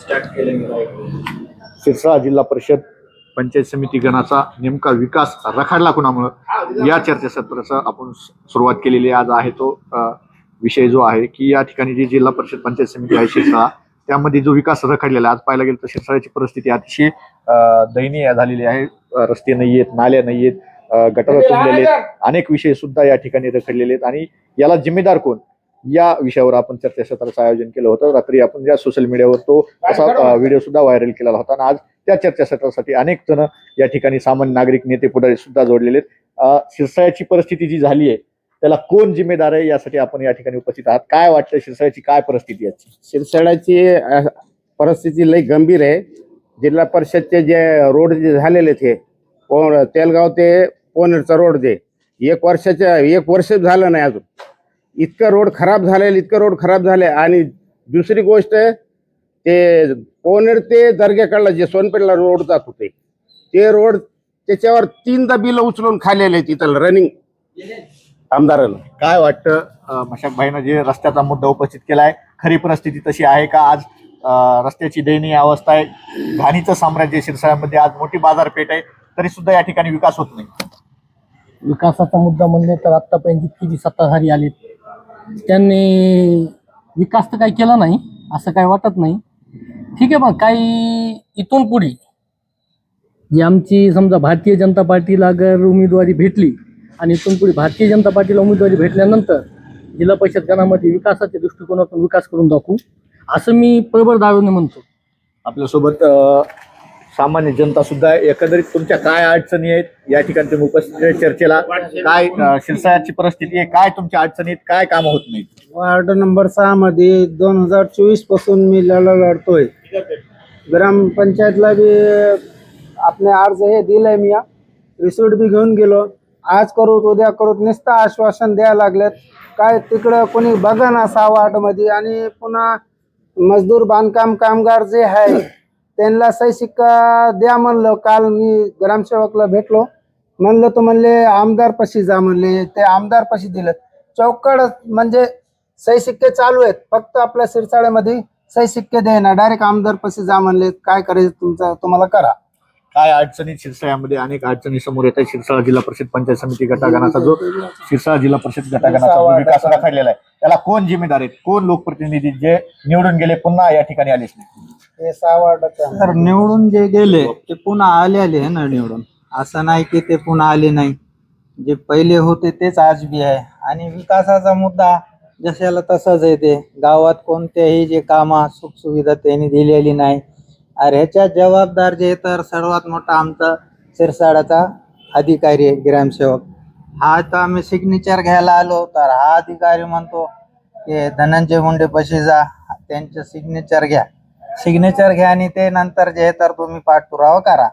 Start Sirsa जिल्हा परिषद पंचायत समिती गणाचा नेमका विकास रखडला कुणामुळं? या चर्चासत्राचा आपण सुरुवात केलेली आज आहे तो विषय जो आहे की या ठिकाणी जी जिल्हा परिषद पंचायत समिती आहे शिरसाळा त्यामध्ये जो विकास रखडलेला आहे आज पाहायला गेलं तर शिरसाळ्याची परिस्थिती अतिशय दयनीय झालेली आहे. रस्ते नाही आहेत नाल्या नाही आहेत गटार तुंबलेले आहेत. अनेक विषय सुद्धा या ठिकाणी रखडलेले आहेत. आणि याला जिम्मेदार कोण? या विषयावर आपण चर्चासत्राचं आयोजन केलं होतं. रात्री आपण ज्या सोशल मीडियावर तो असा व्हिडिओ सुद्धा व्हायरल केलेला होता. आणि आज त्या चर्चासत्रासाठी अनेक जण या ठिकाणी सामान्य नागरिक नेते पुढारी सुद्धा जोडलेले आहेत. शिरसाळ्याची परिस्थिती जी झाली आहे त्याला कोण जिम्मेदार आहे यासाठी आपण या ठिकाणी उपस्थित आहात. काय वाटतं शिरसाळ्याची काय परिस्थिती आहे? शिरसाळ्याची परिस्थिती लई गंभीर आहे. जिल्हा परिषदचे जे रोड जे झालेले ते तेलगाव ते पोनेरचा रोड जे एक वर्षाच्या एक वर्ष झालं नाही अजून. इतकं रोड खराब झालेलं इतकं रोड खराब झाले. आणि दुसरी गोष्ट ते पोनेर ते दर्ग्याकडला जे सोनपेठला रोड जात होते ते रोड त्याच्यावर तीनदा बिल उचलून खाल्लेले तिथं रनिंग आमदारानं. काय वाटतं अं, मशाक भाईनं जे रस्त्याचा मुद्दा उपस्थित केला आहे खरी परिस्थिती तशी आहे का? आज रस्त्याची दयनीय अवस्था आहे. घाणीचं साम्राज्य शिरसाळ्यामध्ये आज मोठी बाजारपेठ आहे. तरी सुद्धा या ठिकाणी विकास होत नाही. विकासाचा मुद्दा म्हणले तर आत्तापर्यंत जितकी जी सत्ताधारी आलीत त्यांनी विकास तर काही केला नाही असं काही वाटत नाही. ठीक आहे पण काही इथून पुढे. जी आमची समजा भारतीय जनता पार्टीला अगर उमेदवारी भेटली आणि इथून पुढे भारतीय जनता पार्टीला उमेदवारी भेटल्यानंतर जिल्हा परिषद गणामध्ये विकासाच्या दृष्टिकोनातून विकास करून दाखवू असं मी प्रबळ दावेने म्हणतो. आपल्यासोबत सामान्य जनता सुद्धा एकंदरीत तुमच्या काय अडचणी आहेत या ठिकाणी तुम्ही उपस्थित चर्चेला. काय शिरसायाची परिस्थिती आहे काय तुमच्या अडचणीत काय काम होत नाही वार्ड नंबर सहा मध्ये दोन हजार चोवीसपासून मी लढा लढतोय. ग्रामपंचायतला बी आपले अर्ज हे दिलंय मी रिसिप्ट बी घेऊन गेलो. आज करूत उद्या करूत नुसतं आश्वासन द्यायला लागलेत. काय तिकडं कोणी बघा ना सहा वार्डमध्ये आणि पुन्हा मजदूर बांधकाम कामगार जे आहे त्यांना सही शिक्का द्या म्हणलं. काल मी ग्रामसेवकला भेटलो. म्हणलं तर म्हणले आमदार पशी जा म्हणले. ते आमदार पशी दिलं. चौकड म्हणजे सही सिक्के चालू आहेत. फक्त आपल्या सिरसाळ्यामध्ये सही सिक्के द्यायना डायरेक्ट आमदार पशी जा म्हणले. काय करायचं तुमचं? तुम्हाला करा. काय अडचणी शिरसाळ्यामध्ये? अनेक अडचणी समोर येत आहे शिरसाळा जिल्हा परिषद पंचायत समिती गटागणाचा जो शिरसाळा जिल्हा परिषद गटागणाचा जो विकास रखडलेला आहे त्याला कोण जिम्मेदार आहेत? कोण लोकप्रतिनिधी जे निवडून गेले पुन्हा या ठिकाणी आलेच नाही हे सहा तर निवडून जे गेले ते पुन्हा आले आले ना निवडून. असं नाही की ते पुन्हा आले नाही. जे पहिले होते तेच आज बी आहे. आणि विकासाचा मुद्दा जशाला तसाच आहे ते. गावात कोणत्याही जे कामा सुखसुविधा त्यांनी दिलेली नाही. अरे ह्याच्या जबाबदार जे तर सर्वात मोठा आमचा सिरसाडाचा अधिकारी आहे ग्रामसेवक. हा तर आम्ही सिग्नेचर घ्यायला आलो तर हा अधिकारी म्हणतो की धनंजय मुंडे पशी जा त्यांचं सिग्नेचर घ्या. सिग्नेचर घ्या आणि ते नंतर जे तर तुम्ही पाठपुरावा करा.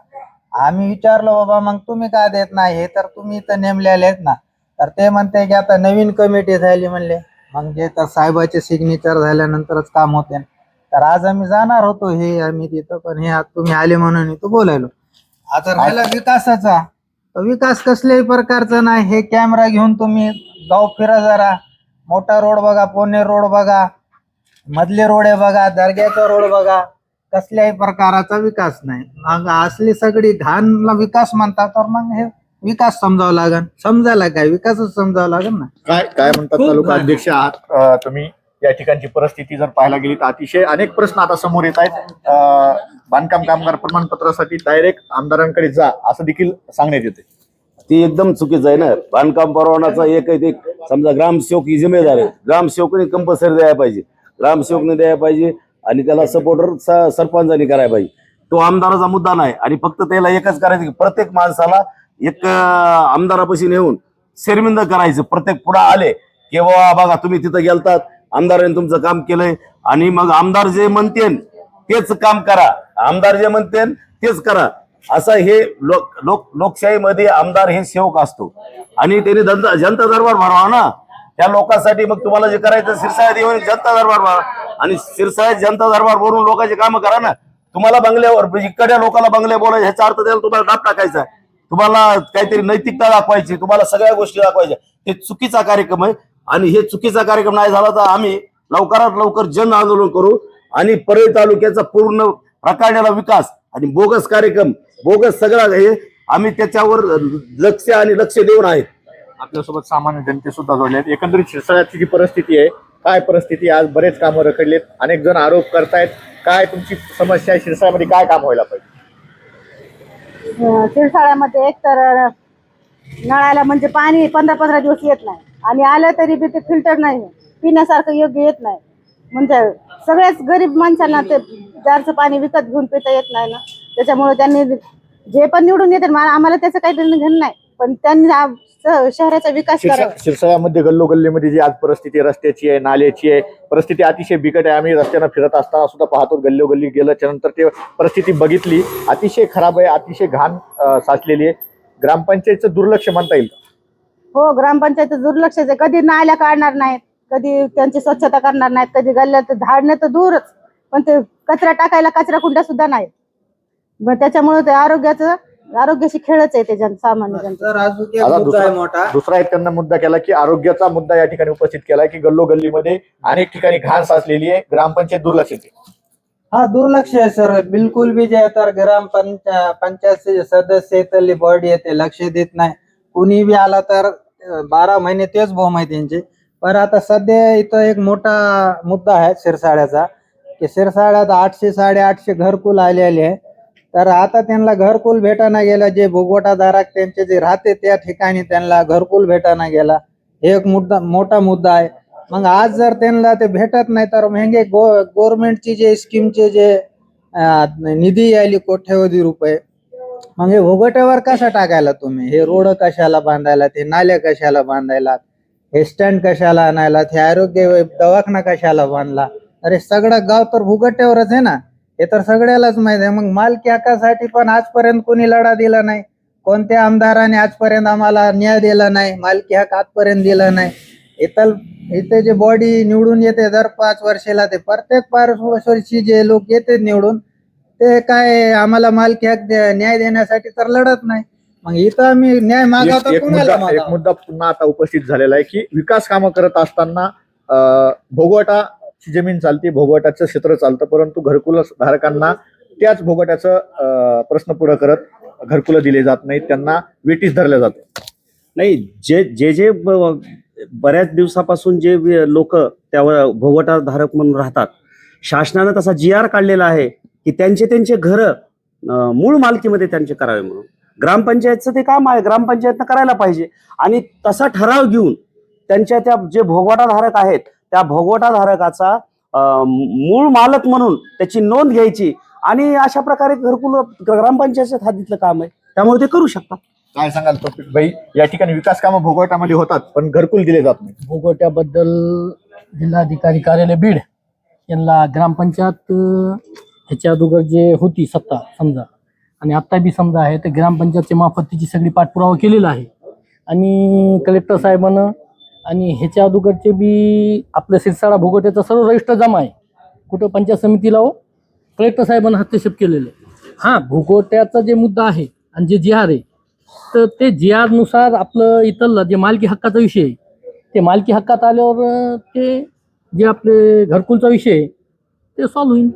आम्ही विचारलो बाबा मग तुम्ही का देत नाही? हे तर तुम्ही इथं नेमलेले आहेत ना. तर ते म्हणते की आता नवीन कमिटी झाली म्हणले. मग जे तर साहेबाचे सिग्नेचर झाल्यानंतरच काम होते. तर आज आम्ही जाणार होतो हे आम्ही तिथं पण हे आज तुम्ही आले म्हणून इथं बोलायलो. आता राहिला विकासाचा. तर विकास कसल्याही प्रकारचा नाही. हे कॅमेरा घेऊन तुम्ही गाव फिरा जरा. मोठा रोड बघा पुणे रोड बघा. मधले रोड आहे बघा दर्ग्याचा रोड बघा. कसल्याही प्रकाराचा विकास नाही. मग असली सगळी घाणला विकास म्हणतात तर मग हे विकास समजावं लागेल समजायला काय? विकासच समजावं लागेल ना. काय काय म्हणतात तालुका. अध्यक्ष आहात? अ, तुम्ही या ठिकाणची परिस्थिती जर पाहायला गेली तर अतिशय अनेक प्रश्न आता समोर येत आहेत. अ, बांधकाम कामगार प्रमाणपत्रासाठी डायरेक्ट आमदारांकडे जा असं देखील सांगण्यात येते ती एकदम चुकीचं आहे ना. बांधकाम परवानाचा एक आहे ते समजा ग्रामसेवक ही जिम्मेदार आहे. ग्रामसेवकने कंपल्सरी द्यायला पाहिजे. ग्रामसेवकने द्यायला पाहिजे आणि त्याला सपोर्टर सरपंचाने करायला पाहिजे. तो आमदाराचा मुद्दा नाही. आणि फक्त त्याला एकच करायचं की प्रत्येक माणसाला एक आमदारापाशी नेऊन शर्मिंद करायचं. प्रत्येक पुढे आले की बाबा बघा तुम्ही तिथं गेलतात. आमदाराने तुमचं काम केलंय. आणि मग आमदार जे म्हणतेन तेच काम करा. आमदार जे म्हणतेन तेच करा. असं हे लोक लोक लोकशाहीमध्ये आमदार हे सेवक असतो. आणि त्याने जनता जनता दरबार भरावा ना. त्या लोकांसाठी मग तुम्हाला जे करायचं सिरसाळ्यात येऊन जनता दरबार भरा आणि सिरसाळ्यात जनता दरबार भरून लोकांचे कामं करा ना. तुम्हाला बंगल्यावर म्हणजे इकडच्या लोकांना बंगले बोलायचे ह्याचा अर्थ त्याला तुम्हाला डाप टाकायचा तुम्हाला काहीतरी नैतिकता दाखवायची तुम्हाला सगळ्या गोष्टी दाखवायच्या. हे चुकीचा कार्यक्रम आहे. आणि हे चुकीचा कार्यक्रम नाही झाला तर आम्ही लवकरात लवकर जन आंदोलन करू आणि परळी तालुक्याचा पूर्ण रकाड्याला विकास आणि बोगस कार्यक्रम बोगस सगळा हे आम्ही त्याच्यावर लक्ष आणि लक्ष देऊन आहेत आपल्यासोबत सामान्य जनते सुद्धा जोडले आहेत. एकंदरीत शिरसाळ्याची जी परिस्थिती आहे काय परिस्थिती आज बरेच कामं रखडलेत अनेक जण आरोप करतायत. काय तुमची समस्या आहे? शिरसाळ्यामध्ये काय काम व्हायला पाहिजे? शिरसाळ्यामध्ये एक तर नळाला म्हणजे पाणी पंधरा पंधरा दिवस येत नाही. आणि आलं तरी बी ते फिल्टर नाही. पिण्यासारखं योग्य येत नाही. म्हणजे सगळ्याच गरीब माणसांना ते जारचं पाणी विकत घेऊन पिता येत नाही ना. त्याच्यामुळे त्यांनी जे पण निवडून येते आम्हाला त्याचं काही घेणं नाही. पण त्यांनी स- शहराचा विकास करावा. शिरसा- शिरसाळ्यामध्ये गल्लोगल्लीमध्ये जी आज परिस्थिती रस्त्याची आहे नाल्याची आहे परिस्थिती अतिशय बिकट आहे. आम्ही रस्त्यानं फिरत असताना सुद्धा पाहतो गल्लोगल्ली गेल्याच्यानंतर ते परिस्थिती बघितली. अतिशय खराब आहे अतिशय घाण अं, साचलेली आहे. ग्रामपंचायतचं दुर्लक्ष म्हणता येईल हो ग्रामपंचायत दुर्लक्ष आहे. कधी नाल्या काढणार नाहीत कधी त्यांची स्वच्छता करणार नाहीत कधी गल्ल्यात झाडणे तर दूरच पण ते कचरा टाकायला कचरा कुंड्या सुद्धा नाहीत. मग त्याच्यामुळे ते आरोग्याचं आरोग्याशी खेळच आहे ते जन सामान्य जनता. तर अजून एक आता मुद्दा आहे दुसरा मोठा. दुसरा एक त्यांना मुद्दा केला की आरोग्याचा मुद्दा या ठिकाणी उपस्थित केला की गल्लोगल्लीमध्ये अनेक ठिकाणी घाण साचलेली आहे ग्रामपंचायत दुर्लक्ष करते. हा दुर्लक्ष आहे सर. बिलकुल बी जे तर ग्राम पंचा पंचायत सदस्य इथली बॉडी आहे ते लक्ष देत नाही. कुणी बी आला तर अं, बारा महिने तेच भोम आहे त्यांचे पण आता सध्या इथं एक मोठा मुद्दा आहे शिरसाळ्याचा की शिरसाळ्यात आठशे साडेआठशे घरकुल आलेले आहे. तर आता त्यांना घरकुल भेटाना गेला जे भोगवटाधारक त्यांचे जे राहते त्या ठिकाणी त्यांना घरकुल भेटाना गेला. हे एक मुद्दा मोठा मुद्दा आहे. मग आज जर त्यांना ते भेटत नाही तर म्हणजे गो गव्हर्नमेंटची जे स्कीमचे जे निधी आली कोट्यवधी रुपये मग हे भोगट्यावर कसा टाकायला तुम्ही? हे रोड कशाला बांधायला ते नाल्या कशाला बांधायला हे स्टँड कशाला आणायला हे आरोग्य दवाखाना कशाला बांधला? अरे सगळं गाव तर भुगट्यावरच आहे ना. हे तर सगळ्यालाच माहीत आहे. मग मालकी हक्कासाठी पण आजपर्यंत कोणी लढा दिला नाही. कोणत्या आमदाराने आजपर्यंत आम्हाला न्याय दिला नाही? मालकी हक्क आजपर्यंत दिला नाही. इथं इथे जे बॉडी निवडून येते दर पाच वर्षाला ते प्रत्येक पाच वर्षी जे लोक येते निवडून ते काय आम्हाला मालकी हक दे- न्याय देण्यासाठी तर लढत नाही. मग इथं आम्ही न्याय मागवतो एक कुणाला मुद्दा एक? मुद्दा पुन्हा आता उपस्थित झालेला आहे की विकास कामं करत असताना अं, ची जमीन चालते भोगवटाचं क्षेत्र चालतं परंतु घरकुल धारकांना त्याच भोगवट्याचं प्रश्न पुढे करत घरकुलं दिले जात नाहीत त्यांना वेटीस धरल्या जातं नाही जे जे जे बऱ्याच दिवसापासून जे लोक त्यावर भोगवटा धारक म्हणून राहतात शासनानं तसा जी आर काढलेला आहे की त्यांचे त्यांचे घरं मूळ मालकीमध्ये त्यांचे करावे म्हणून. ग्रामपंचायतचं ते काम आहे ग्रामपंचायतनं करायला पाहिजे. आणि तसा ठराव घेऊन त्यांच्या त्या जे भोगवटाधारक आहेत त्या भोगवटा धारकाचा अं, मूळ मालक म्हणून त्याची नोंद घ्यायची आणि अशा प्रकारे घरकुल ग्रामपंचायतच्या हातीतलं काम आहे. त्यामुळे ते करू शकतात. काय सांगाल टॉपिक? भाई या ठिकाणी विकास कामं भोगवटामध्ये होतात पण घरकुल दिले जात नाही भोगवट्याबद्दल जिल्हाधिकारी कार्यालय बीड यांना ग्रामपंचायत ह्याच्या अगोदर जे होती सत्ता समजा आणि आत्ता बी समजा आहे तर ग्रामपंचायतच्या मार्फत तिची सगळी पाठपुरावा केलेला आहे. आणि कलेक्टर साहेबानं आणि ह्याच्या अगोदरचे बी आपलं सिरसाळा भोगवट्याचा सर्व रजिस्टर जमा आहे. कुठं पंचायत समितीला हो. कलेक्टर साहेबांना हस्तक्षेप केलेलं. हां भोगवट्याचा जे मुद्दा आहे आणि जे जी आर आहे तर ते जी आरनुसार आपलं इथलं जे मालकी हक्काचा विषय आहे ते मालकी हक्कात आल्यावर ते जे आपले घरकुलचा विषय आहे ते सॉल्व्ह होईल.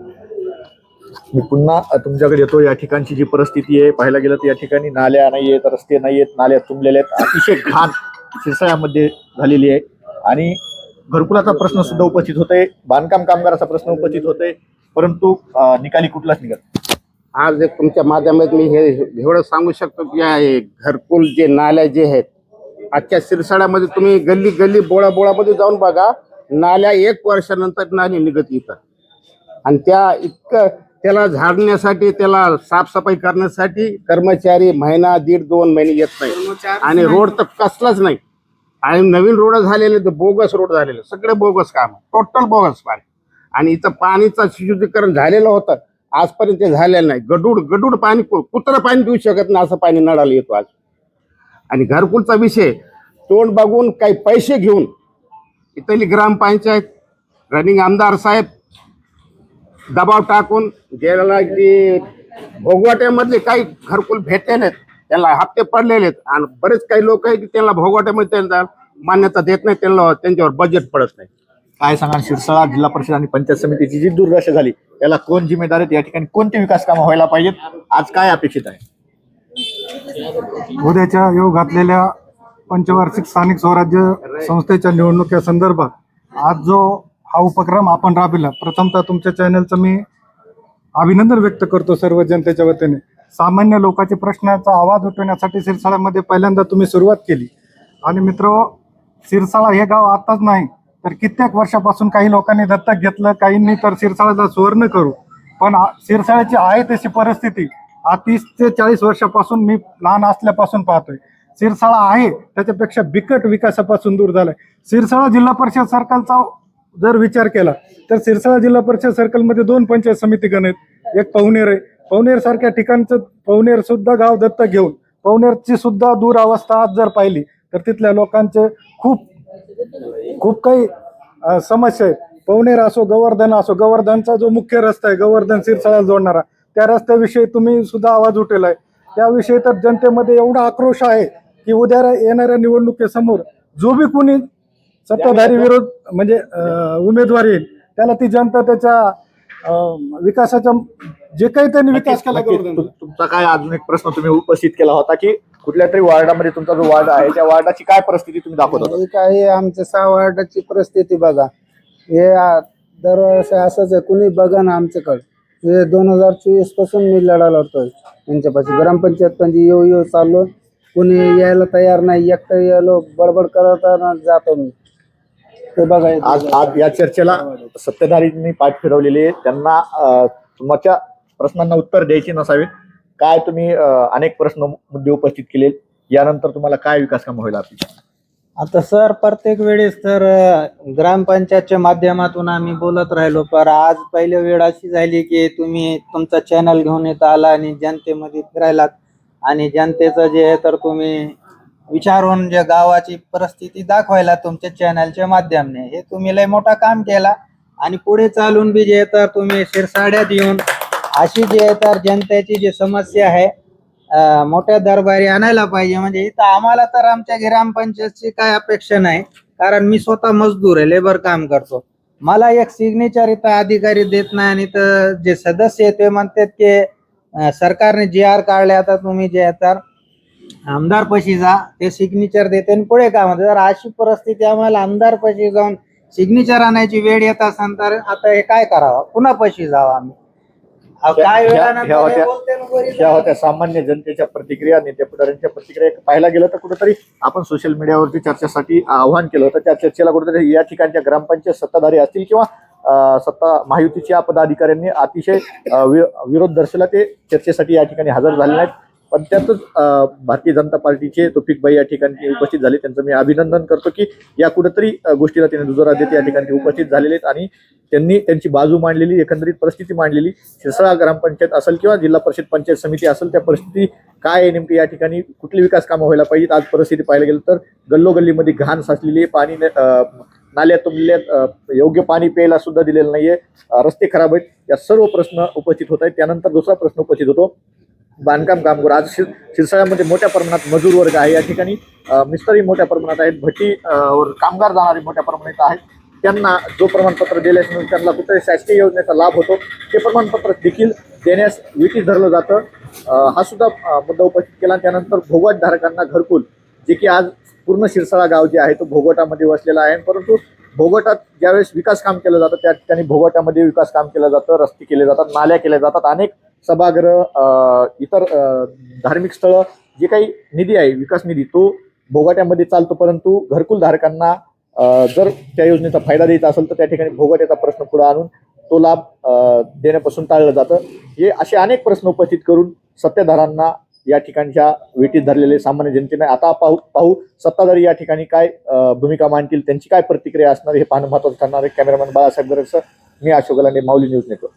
मी पुन्हा तुमच्याकडे येतो. या ठिकाणची जी परिस्थिती आहे पाहायला गेलं तर या ठिकाणी नाल्या नाही आहेत रस्ते नाही आहेत नाल्या तुंबलेले आहेत. अतिशय घाण शिरसाळ्यामध्ये झालेली आहे. आणि घरकुलाचा प्रश्न सुद्धा उपस्थित होतोय. बांधकाम कामगाराचा प्रश्न उपस्थित होतोय. परंतु निकाली कुठलाच निघत आज एक तुमच्या माध्यमात मी हे एवढं सांगू शकतो की आहे घरकुल जे नाल्या जे आहेत आजच्या शिरसाळ्यामध्ये तुम्ही गल्ली गल्ली बोळा बोळामध्ये जाऊन बघा नाल्या एक वर्षानंतर नाली निघत येतात आणि त्या इतकं त्याला झाडण्यासाठी त्याला साफसफाई करण्यासाठी कर्मचारी महिना दीड दोन महिने येत नाही. आणि रोड तर कसलाच नाही. आणि नवीन रोड झालेले तर बोगस रोड झालेले. सगळे बोगस काम. टोटल बोगस पाणी. आणि इथं पाणीचं शुद्धीकरण झालेलं होतं. आजपर्यंत ते झालेलं नाही. गडूड गडूड पाणी कु- पाणी देऊ शकत नाही असं पाणी नळाला येतो आज. आणि घरकुलचा विषय तोंड बघून काही पैसे घेऊन इथली ग्रामपंचायत रनिंग आमदार साहेब दबाव टाकून ज्याला की भोगवाट्यामधले काही घरकुल भेटलेले आहेत त्याला हप्ते पडलेले आहेत. आणि बरेच काही लोक आहेत की त्यांना भोगवाट्यामध्ये त्यांना मान्यता देत नाही त्यांना त्यांच्यावर बजेट पडत नाही. काय सांगा शिरसाळा जिल्हा परिषद आणि पंचायत समितीची जी दुर्दशा झाली याला कोण जिम्मेदार आहेत? या ठिकाणी कोणते विकास कामं व्हायला पाहिजेत? आज काय अपेक्षित आहे? उद्याच्या योग घातलेल्या पंचवार्षिक स्थानिक स्वराज्य संस्थेच्या निवडणुकीच्या संदर्भात आज जो हा उपक्रम आपण राबविला. प्रथमतः तुमच्या चॅनलचं मी अभिनंदन व्यक्त करतो सर्व जनतेच्या वतीने. सामान्य लोकांचे प्रश्नाचा आवाज उठवण्यासाठी सिरसाळ्यामध्ये पहिल्यांदा तुम्ही सुरुवात केली. आणि मित्र सिरसाळा हे गाव आताच नाही तर कित्येक वर्षापासून काही लोकांनी दत्तक घेतलं काहींनी तर सिरसाळ्याला सुवर्ण करू. पण सिरसाळ्याची आहे तशी परिस्थिती. हा तीस ते चाळीस वर्षापासून मी लहान असल्यापासून पाहतोय. सिरसाळा आहे त्याच्यापेक्षा बिकट विकासापासून दूर झालाय. सिरसाळा जिल्हा परिषद सरकारचा जर विचार केला तर सिरसाळा जिल्हा परिषद सर्कलमध्ये दोन पंचायत समिती गण आहेत. एक पवनेर आहे. पवनेर सारख्या ठिकाणचं पवनेर सुद्धा गाव दत्तक घेऊन पवनेरची सुद्धा दूर अवस्था आज जर पाहिली तर तिथल्या लोकांचे खूप खूप काही समस्या आहेत. पवनेर असो गोवर्धन असो गोवर्धनचा जो मुख्य रस्ता आहे गोवर्धन सिरसाळा जोडणारा त्या रस्त्याविषयी तुम्ही सुद्धा आवाज उठेला आहे. त्याविषयी तर जनतेमध्ये एवढा आक्रोश आहे की उद्या येणाऱ्या निवडणुकीसमोर जो बी कुणी सत्ताधारी विरोध म्हणजे उमेदवार येईल. त्याला ती जनता त्याच्या अ, विकासाच्या जे काही त्यांनी विकास केला तुमचा काय अजून एक प्रश्न तुम्ही उपस्थित केला होता की कुठल्या तरी वार्डामध्ये तुमचा जो वार्ड आहे त्या वार्डाची काय परिस्थिती तुम्ही दाखवत होता? ही काही आमच्या सहा वार्डाची परिस्थिती बघा. हे दरवर्षी असंच आहे कुणी बघा ना आमच्याकडे. हे दोन हजार चोवीसपासून मी लढा लढतोय त्यांच्यापाशी ग्रामपंचायत पण येऊ येऊ चाललो कुणी यायला तयार नाही एकटं यायलो बडबड करत जातो मी. आज आज या चर्चेला सत्ताधारींनी पाठ फिरवलेली आहे. त्यांना तुमच्या प्रश्नांना उत्तर द्यायची नसावीत काय तुम्ही अनेक प्रश्न मुद्दे उपस्थित केले. यानंतर तुम्हाला काय विकास काम होईल आपली? आता सर प्रत्येक वेळेस तर ग्रामपंचायतच्या माध्यमातून आम्ही बोलत राहिलो पर आज पहिली वेळ अशी झाली की तुम्ही तुमचा चॅनल घेऊन येत आला आणि जनतेमध्ये फिरायलात. आणि जनतेचं जे आहे तर तुम्ही विचारून जे गावाची परिस्थिती दाखवायला तुमच्या चॅनलच्या माध्यमाने. हे तुम्ही लय मोठा काम केला. आणि पुढे चालून बी जे तर तुम्ही शिरसाड्यात येऊन अशी जे तर जनतेची जी समस्या आहे मोठ्या दरबारी आणायला पाहिजे. म्हणजे इथं आम्हाला तर आमच्या ग्रामपंचायतची काय अपेक्षा नाही. कारण मी स्वतः मजदूर आहे लेबर काम करतो. मला एक सिग्नेचर इथं अधिकारी देत नाही आणि इथं जे सदस्य आहे ते म्हणतात की सरकारने जी आर काढले आता तुम्ही जे तर आमदार पशी जा ते सिग्नेचर देते आणि पुढे काम होते जर अशी परिस्थिती आम्हाला आमदार पशी जाऊन सिग्नेचर आणायची वेळ येत असेल तर आता हे काय करावं? पुन्हा पशी जावं आम्ही. अहो, काय ह्या- वेळानंतर ह्या होत्या- बोलते ना बरी ह्या होत्या सामान्य जनतेच्या प्रतिक्रिया नेते पुढाऱ्यांच्या प्रतिक्रिया. एक पाहायला गेलं तर कुठेतरी आपण सोशल मीडियावरती चर्चेसाठी आव्हान केलं होतं. त्या चर्चेला कुठेतरी या ठिकाणच्या ग्रामपंचायत सत्ताधारी असतील किंवा अं, सत्ता महायुतीच्या पदाधिकाऱ्यांनी अतिशय अं, वि- विरोध दर्शवला. ते चर्चेसाठी या ठिकाणी हजर झाले नाहीत. पण त्यातच भारतीय जनता पार्टीचे तोफिकबाई या ठिकाणी उपस्थित झाले. त्यांचं मी अभिनंदन करतो की या कुठेतरी गोष्टीला त्यांनी दुजोरा देत या ठिकाणी उपस्थित झालेले आहेत आणि त्यांनी त्यांची बाजू मांडलेली एकंदरीत परिस्थिती मांडलेली. शिरसाळा ग्रामपंचायत असेल किंवा जिल्हा परिषद पंचायत समिती असेल त्या परिस्थिती काय आहे नेमकी या ठिकाणी? कुठली विकास कामं व्हायला पाहिजेत? आज परिस्थिती पाहायला गेलं तर गल्लोगल्लीमध्ये घाण साचलेली आहे पाणी नाल्या तुंबलेल्या योग्य पाणी प्यायला सुद्धा दिलेलं नाहीये रस्ते खराब आहेत. या सर्व प्रश्न उपस्थित होत आहेत. त्यानंतर दुसरा प्रश्न उपस्थित होतो. बांधकाम कामगार आज शिर शिरसाळ्यामध्ये मोठ्या प्रमाणात मजूर वर्ग आहे. या ठिकाणी मिस्त्री मोठ्या प्रमाणात आहेत. भट्टी वर कामगार जाणारे मोठ्या प्रमाणात आहेत. त्यांना जो प्रमाणपत्र दिल्यास त्यांना कुठे शासकीय योजनेचा लाभ होतो. ते प्रमाणपत्र देखील देण्यास विटीस धरलं जातं. हा सुद्धा मुद्दा उपस्थित केला. त्यानंतर भोगट धारकांना घरकुल जे की आज पूर्ण शिरसाळा गाव जे आहे तो भोगोटामध्ये वसलेला आहे. परंतु भोगोटात ज्यावेळेस विकास काम केलं जातं त्या ठिकाणी भोगटामध्ये विकास काम केलं जातं रस्ते केले जातात नाल्या केल्या जातात. अनेक सभागृह इतर धार्मिक स्थळं जे काही निधी आहे विकास निधी तो भोगाट्यामध्ये चालतो. परंतु घरकुल धारकांना जर त्या योजनेचा फायदा द्यायचा असेल तर त्या ठिकाणी भोगाट्याचा प्रश्न पुढे आणून तो लाभ देण्यापासून टाळलं जातं. हे असे अनेक प्रश्न उपस्थित करून सत्ताधारांना या ठिकाणच्या वेटीत धरलेले सामान्य जनतेने आता पाहू पाहू सत्ताधारी या ठिकाणी काय भूमिका मांडतील त्यांची काय प्रतिक्रिया असणार हे पाहणं महत्वाचं ठरणार आहे. कॅमेरामॅन बाळासाहेब गरजचं मी अशोक गलांडे माऊली न्यूज नेटवर्क.